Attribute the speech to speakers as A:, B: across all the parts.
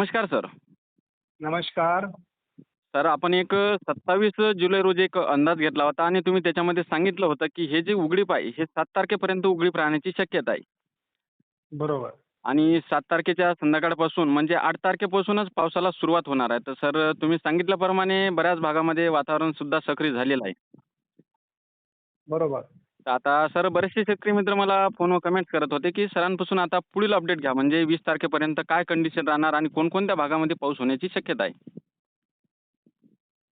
A: नमस्कार सर.
B: नमस्कार.
A: सर आपण एक सत्तावीस जुलै रोजी एक अंदाज घेतला होता आणि तुम्ही त्याच्यामध्ये सांगितलं होतं की हे जे उघडीप आहे हे सात तारखेपर्यंत उघडीप राहण्याची शक्यता आहे.
B: बरोबर.
A: आणि सात तारखेच्या संध्याकाळपासून म्हणजे आठ तारखेपासूनच पावसाला सुरुवात होणार आहे. तर सर तुम्ही सांगितल्याप्रमाणे बऱ्याच भागामध्ये वातावरण सुद्धा सक्रिय झालेलं आहे.
B: बरोबर.
A: आता सर बरेचसे शेतकरी मित्र मला फोनवर कमेंट्स करत होते की सरांपासून आता पुढील अपडेट घ्या. म्हणजे वीस तारखेपर्यंत काय कंडिशन राहणार आणि कोणकोणत्या भागामध्ये पाऊस होण्याची शक्यता आहे?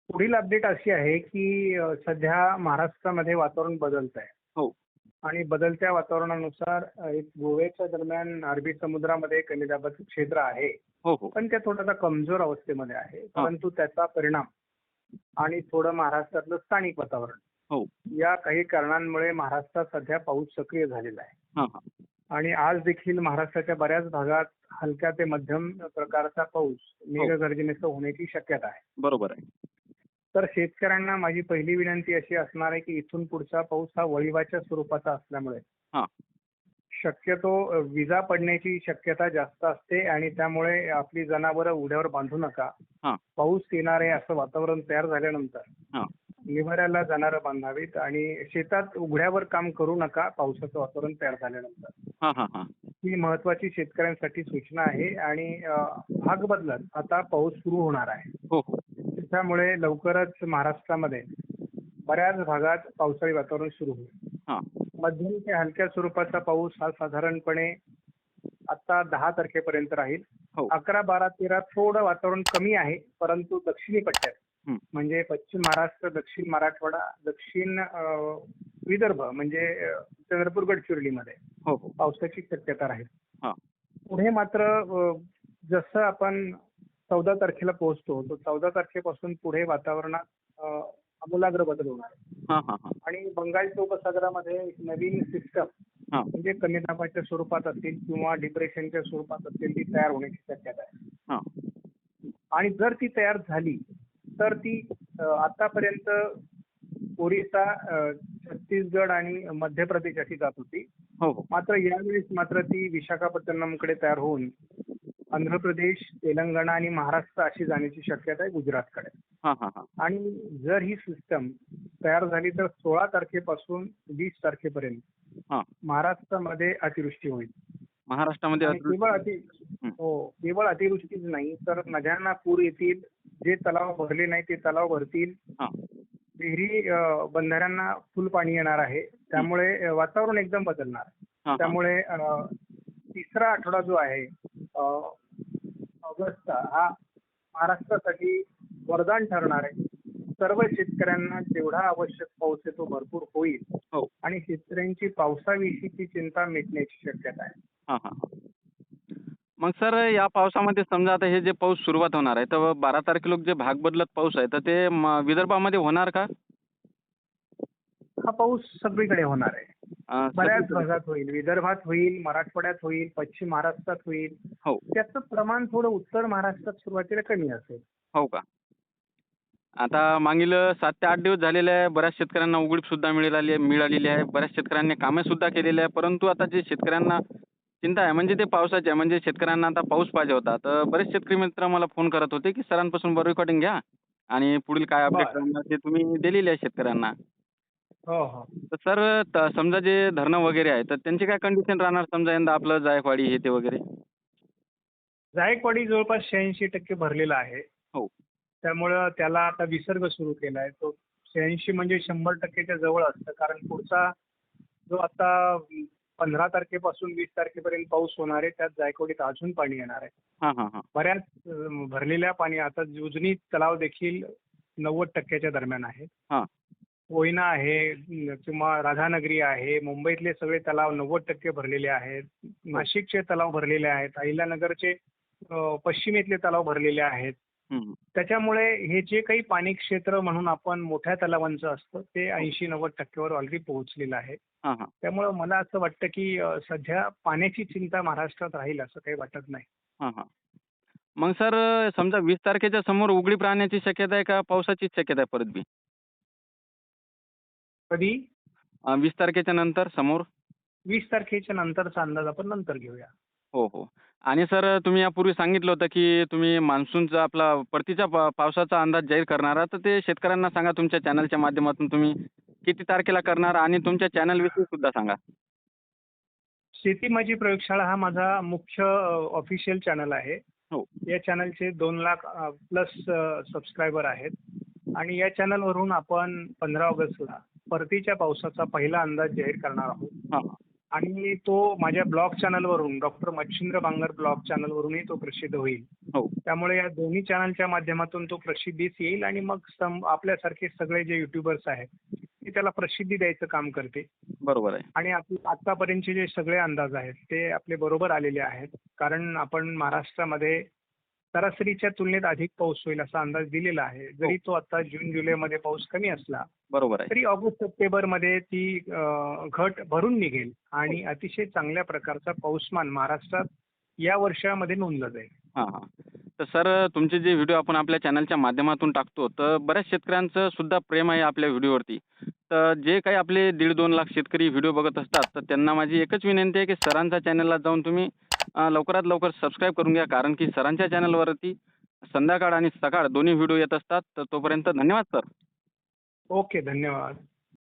B: पुढील अपडेट अशी आहे की अ, सध्या महाराष्ट्रामध्ये वातावरण बदलत आहे
A: हो.
B: आणि बदलत्या वातावरणानुसार अ, एक गोव्याच्या दरम्यान अरबी समुद्रामध्ये कमी दाबाचं क्षेत्र आहे.
A: हो हो.
B: पण ते थोडासा कमजोर अवस्थेमध्ये आहे. परंतु त्याचा परिणाम आणि थोडं महाराष्ट्रातलं स्थानिक वातावरण
A: हो.
B: या काही कारणांमुळे महाराष्ट्रात सध्या पाऊस सक्रिय झालेला आहे.
A: हां हां.
B: आणि आज देखील महाराष्ट्राच्या बऱ्याच भागात हलक्या ते मध्यम प्रकारचा पाऊस मेघगर्जनेसह होण्याची शक्यता आहे.
A: बरोबर आहे.
B: तर शेतकऱ्यांना माझी पहिली विनंती अशी असणार आहे की इथून पुढचा पाऊस हा वळीवाच्या स्वरूपाचा असल्यामुळे
A: हां.
B: शक्यतो विजा पडण्याची शक्यता जास्त असते आणि त्यामुळे आपली जनावरं उघड्यावर बांधू नका.
A: हां.
B: पाऊस येणार आहे असं वातावरण तयार झाल्यानंतर
A: हां.
B: निवाऱ्याला जाणारं बांधावीत आणि शेतात उघड्यावर काम करू नका पावसाचं वातावरण तयार झाल्यानंतर.
A: हां हां हां.
B: ही महत्वाची शेतकऱ्यांसाठी सूचना आहे आणि भाग बदलत आता पाऊस सुरू होणार आहे.
A: हो. हो
B: त्यामुळे लवकरच महाराष्ट्रामध्ये बऱ्याच भागात पावसाळी वातावरण सुरू होईल.
A: हां.
B: मध्यम ते हलक्या स्वरूपाचा पाऊस हा साधारणपणे आता दहा तारखेपर्यंत राहील.
A: हो.
B: अकरा बारा तेरा थोडं वातावरण कमी आहे परंतु दक्षिणी पट्ट्यात. म्हणजे पश्चिम महाराष्ट्र दक्षिण मराठवाडा दक्षिण विदर्भ म्हणजे चंद्रपूर गडचिरोलीमध्ये
A: हो हो.
B: पावसाची शक्यता राहील.
A: हां.
B: पुढे मात्र जसं आपण चौदा तारखेला पोहोचतो तर चौदा तारखेपासून पुढे वातावरणात आमूलाग्र बदल होणार आहे.
A: हां हां हां.
B: आणि बंगालच्या उपसागरामध्ये एक नवीन सिस्टम
A: हां.
B: म्हणजे कमी दाबाच्या स्वरूपात असतील किंवा डिप्रेशनच्या स्वरूपात असतील ती तयार होण्याची शक्यता आहे.
A: हां.
B: आणि जर ती तयार झाली तर ती आतापर्यंत ओरिसा छत्तीसगड आणि मध्य प्रदेश अशी जात होती.
A: हो हो.
B: मात्र यावेळेस मात्र ती विशाखापट्टणमकडे तयार होऊन आंध्र प्रदेश तेलंगणा आणि महाराष्ट्र अशी जाण्याची शक्यता आहे गुजरातकडे.
A: हां हां हां.
B: आणि जर ही सिस्टम तयार झाली तर सोळा तारखेपासून वीस तारखेपर्यंत
A: हां.
B: महाराष्ट्रामध्ये अतिवृष्टी होईल.
A: महाराष्ट्रामध्ये
B: आणि केवळ अति
A: हं.
B: हो केवळ अतिवृष्टीच नाही तर नद्यांना पूर येतील जे तलाव भरले नाही ते तलाव भरतील.
A: हां.
B: विहिरी अ, बंधाऱ्यांना फुल पाणी येणार आहे. त्यामुळे अ, वातावरण एकदम बदलणार.
A: हां हां.
B: त्यामुळे अ, तिसरा आठवडा जो आहे अ, ऑगस्टचा हा महाराष्ट्रासाठी वरदान ठरणार आहे. सर्व शेतकऱ्यांना जेवढा आवश्यक पाऊस आहे तो भरपूर होईल.
A: हो.
B: आणि शेतकऱ्यांची पावसाविषयीची चिंता मिटण्याची शक्यता आहे.
A: हां हां हां. मग सर या पावसामध्ये समजा आता हे जे पाऊस सुरुवात होणार आहे तर बारा तारखेला जे भाग बदलत पाऊस आहे तर ते म- विदर्भामध्ये होणार का?
B: हा पाऊस सगळीकडे होणार आहे.
A: अं,
B: बऱ्याच? भागात होईल. विदर्भात होईल मराठवाड्यात होईल पश्चिम महाराष्ट्रात होईल.
A: हो.
B: त्याचं प्रमाण थोडं उत्तर महाराष्ट्रात सुरुवातीला कमी असेल.
A: हो का? आता मागील सात ते आठ दिवस झालेले आहे बऱ्याच शेतकऱ्यांना उघडीप सुद्धा मिळाली मिळालेली आहे. बऱ्याच शेतकऱ्यांनी कामे सुद्धा केलेली आहे परंतु आता जे शेतकऱ्यांना चिंता आहे. म्हणजे ते पावसाची आहे. म्हणजे शेतकऱ्यांना आता पाऊस पाहिजे होता. तर बरेच शेतकरी मित्र मला फोन करत होते की सरांपासून बरं रेकॉर्डिंग घ्या. आणि पुढील काय अपडेट
B: बरं.
A: राहणार ते तुम्ही दिलेली आहे शेतकऱ्यांना.
B: हो हो.
A: तर सर त- समजा जे धरणं वगैरे आहे तर त्यांची काय कंडिशन राहणार समजा यंदा आपलं जायकवाडी हे ते वगैरे?
B: जायकवाडी जवळपास शहाऐंशी टक्के भरलेला आहे.
A: हो.
B: त्यामुळं त्याला आता विसर्ग सुरू केला आहे. तो शहाऐंशी म्हणजे शंभर टक्केच्या जवळ असतं. कारण पुढचा जो आता पंधरा तारखेपासून वीस तारखेपर्यंत पाऊस होणार आहे त्यात जायकवाडीत अजून पाणी येणार आहे.
A: हां हां हां.
B: बऱ्याच भरलेल्या पाणी आता उजनी तलाव देखील नव्वद टक्क्याच्या दरम्यान आहे.
A: हां.
B: कोयना आहे किंवा राधानगरी आहे मुंबईतले सगळे तलाव नव्वद टक्के भरलेले आहेत. नाशिकचे तलाव भरलेले आहेत अहिल्यानगरचे पश्चिमेतले तलाव भरलेले आहेत. त्याच्यामुळे हे जे काही पाणी क्षेत्र म्हणून आपण मोठ्या तलावांचं असतं ते ऐंशी नव्वद टक्क्यावर ऑलरेडी पोहोचलेलं आहे.
A: हां हां.
B: त्यामुळं मला असं वाटतं की सध्या पाण्याची चिंता महाराष्ट्रात राहील असं काही वाटत नाही.
A: हां हां. मग सर समजा वीस तारखेच्या समोर उघडीप राहण्याची शक्यता आहे का? पावसाचीच शक्यता आहे परत बी?
B: कधी?
A: वीस तारखेच्या नंतर समोर?
B: वीस तारखेच्या नंतरचा अंदाज आपण नंतर घेऊया.
A: हो हो. आणि सर तुम्ही यापूर्वी सांगितलं होतं की तुम्ही मान्सूनचा आपला परतीच्या पा पावसाचा अंदाज जाहीर करणार आहात. तर ते शेतकऱ्यांना सांगा तुमच्या चॅनलच्या माध्यमातून तुम्ही किती तारखेला करणार आणि तुमच्या चॅनलविषयी सुद्धा सांगा.
B: शेती माझी प्रयोगशाळा हा माझा मुख्य ऑफिशियल चॅनल आहे.
A: हो.
B: या चॅनलचे दोन लाख प्लस सबस्क्रायबर आहेत. आणि या चॅनलवरून आपण पंधरा ऑगस्टला परतीच्या पावसाचा पहिला अंदाज जाहीर करणार आहोत. आणि तो माझ्या ब्लॉग चॅनलवरून डॉक्टर मच्छिंद्र बांगर ब्लॉग चॅनलवरूनही तो प्रसिद्ध होईल.
A: हो.
B: त्यामुळे या दोन्ही चॅनलच्या माध्यमातून तो प्रसिद्धीस येईल आणि मग सम आपल्यासारखे सगळे जे युट्यूबर्स आहेत ते त्याला प्रसिद्धी द्यायचं काम करते
A: बरोबर आहे.
B: आणि आपले आतापर्यंतचे जे सगळे अंदाज आहेत ते आपले बरोबर आलेले आहेत. कारण आपण महाराष्ट्रामध्ये सरासरीच्या तुलनेत अधिक पाऊस होईल असा अंदाज दिलेला आहे. जरी तो आता जून जुलैमध्ये पाऊस कमी असला
A: बरोबर आहे.
B: तरी ऑगस्ट सप्टेंबरमध्ये ती अं, घट भरून निघेल आणि अतिशय चांगल्या प्रकारचा पाऊसमान महाराष्ट्रात या वर्षामध्ये नोंदला जाईल.
A: हां हां. तर सर तुमचे जे व्हिडिओ आपण आपल्या चॅनलच्या माध्यमातून टाकतो तर बऱ्याच शेतकऱ्यांचं सुद्धा प्रेम आहे आपल्या व्हिडिओवरती. तर जे काही आपले दीड दोन लाख शेतकरी व्हिडिओ बघत असतात तर त्यांना माझी एकच विनंती आहे की सरांच्या चॅनलला जाऊन तुम्ही लवकरात लवकर सबस्क्राईब करून घ्या कारण की सरांच्या चॅनलवरती संध्याकाळ आणि सकाळ दोन्ही व्हिडिओ येत असतात. तर तोपर्यंत धन्यवाद सर
B: ओके धन्यवाद.